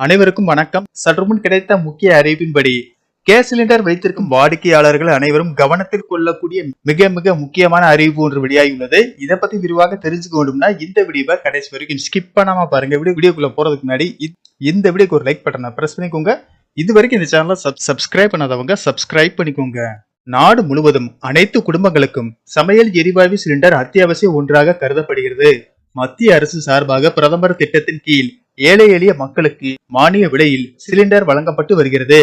அனைவருக்கும் வணக்கம். சற்றுமுன் கிடைத்த முக்கிய அறிவின்படி கேஸ் சிலிண்டர் வைத்திருக்கும் வாடிக்கையாளர்கள் அனைவரும் கவனத்தில் கொள்ளக்கூடிய மிக மிக முக்கியமான அறிவிப்பு ஒன்று வெளியாகியுள்ளது. இதை பத்தி விரிவாக தெரிஞ்சுக்க வேண்டும்னா இந்த வீடியோவை கடைசி வரைக்கும் ஸ்கிப் பண்ணாம பாருங்க. வீடியோ வீடியோக்குள்ள போறதுக்கு முன்னாடி இந்த வீடியோக்கு ஒரு லைக் பட்டனை பிரஸ் பண்ணிக்கோங்க. இது வரைக்கும் இந்த சேனலை சப்ஸ்கிரைப் பண்ணாதவங்க சப்ஸ்கிரைப் பண்ணிக்கோங்க. நாடு முழுவதும் அனைத்து குடும்பங்களுக்கும் சமையல் எரிவாயு சிலிண்டர் அத்தியாவசிய ஒன்றாக கருதப்படுகிறது. மத்திய அரசு சார்பாக பிரதமர் திட்டத்தின் கீழ் ஏழை எளிய மக்களுக்கு மானிய விலையில் சிலிண்டர் வழங்கப்பட்டு வருகிறது.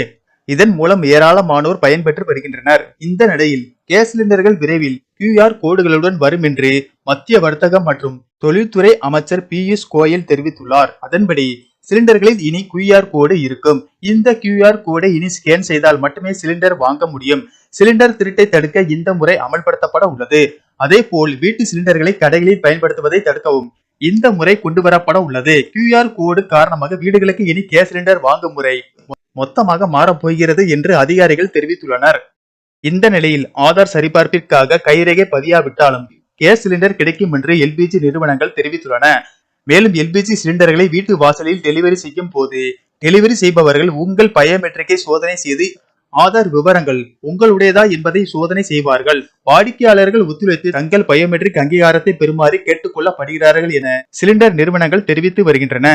இதன் மூலம் ஏராளமானோர் பயன்பெற்று வருகின்றனர். இந்த நிலையில் கேஸ் சிலிண்டர்கள் விரைவில் கியூஆர் கோடுகளுடன் வரும் என்று மத்திய வர்த்தகம் மற்றும் தொழில்துறை அமைச்சர் பியூஷ் கோயல் தெரிவித்துள்ளார். அதன்படி சிலிண்டர்களில் இனி கியூஆர் கோடு இருக்கும். இந்த கியூஆர் கோடை இனி ஸ்கேன் செய்தால் மட்டுமே சிலிண்டர் வாங்க முடியும். சிலிண்டர் திருட்டை தடுக்க இந்த முறை அமல்படுத்தப்பட உள்ளது. அதே போல் வீட்டு சிலிண்டர்களை கடைகளில் பயன்படுத்துவதை தடுக்கவும் இந்த முறை கொண்டு வரப்பட உள்ளது. கியூஆர் கோடு காரணமாக வீடுகளுக்கு இனி கேஸ் சிலிண்டர் வாங்கும் முறை மொத்தமாக மாறப் போகிறது என்று அதிகாரிகள் தெரிவித்துள்ளனர். இந்த நிலையில் ஆதார் சரிபார்ப்பிற்காக கைரேகை பதியாவிட்டாலும் கேஸ் சிலிண்டர் கிடைக்கும் என்று எல்பிஜி நிறுவனங்கள் தெரிவித்துள்ளன. மேலும் எல்பிஜி சிலிண்டர்களை வீட்டு வாசலில் டெலிவரி செய்யும் போது டெலிவரி செய்பவர்கள் உங்கள் பயோமெட்ரிக்கை சோதனை செய்து ஆதார் விவரங்கள் உங்களுடையதா என்பதை சோதனை செய்வார்கள். வாடிக்கையாளர்கள் ஒத்துழைத்து தங்கள் பயோமெட்ரிக் அங்கீகாரத்தை பெறுமாறு கேட்டுக்கொள்ளப்படுகிறார்கள் என சிலிண்டர் நிறுவனங்கள் தெரிவித்து வருகின்றன.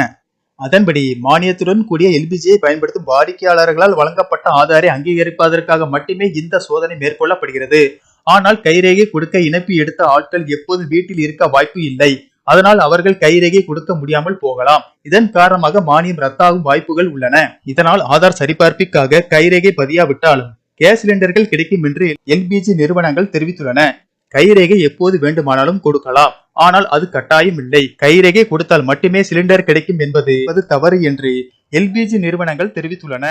அதன்படி மானியத்துடன் கூடிய எல்பிஜியை பயன்படுத்தும் வாடிக்கையாளர்களால் வழங்கப்பட்ட ஆதாரை அங்கீகரிப்பதற்காக மட்டுமே இந்த சோதனை மேற்கொள்ளப்படுகிறது. ஆனால் கைரேகை கொடுக்க இணைப்பு எடுத்த ஆட்கள் எப்போது வீட்டில் இருக்க வாய்ப்பு இல்லை. அதனால் அவர்கள் கைரேகை கொடுக்க முடியாமல் போகலாம். இதன் காரணமாக மானியம் ரத்தாகும் வாய்ப்புகள் உள்ளன. இதனால் ஆதார் சரிபார்ப்பிற்காக கைரேகை பதியாவிட்டாலும் கேஸ் சிலிண்டர்கள் கிடைக்கும் என்று எல்பிஜி நிறுவனங்கள் தெரிவித்துள்ளன. கைரேகை எப்போது வேண்டுமானாலும் கொடுக்கலாம். ஆனால் அது கட்டாயம் இல்லை. கைரேகை கொடுத்தால் மட்டுமே சிலிண்டர் கிடைக்கும் என்பது தவறு என்று எல்பிஜி நிறுவனங்கள் தெரிவித்துள்ளன.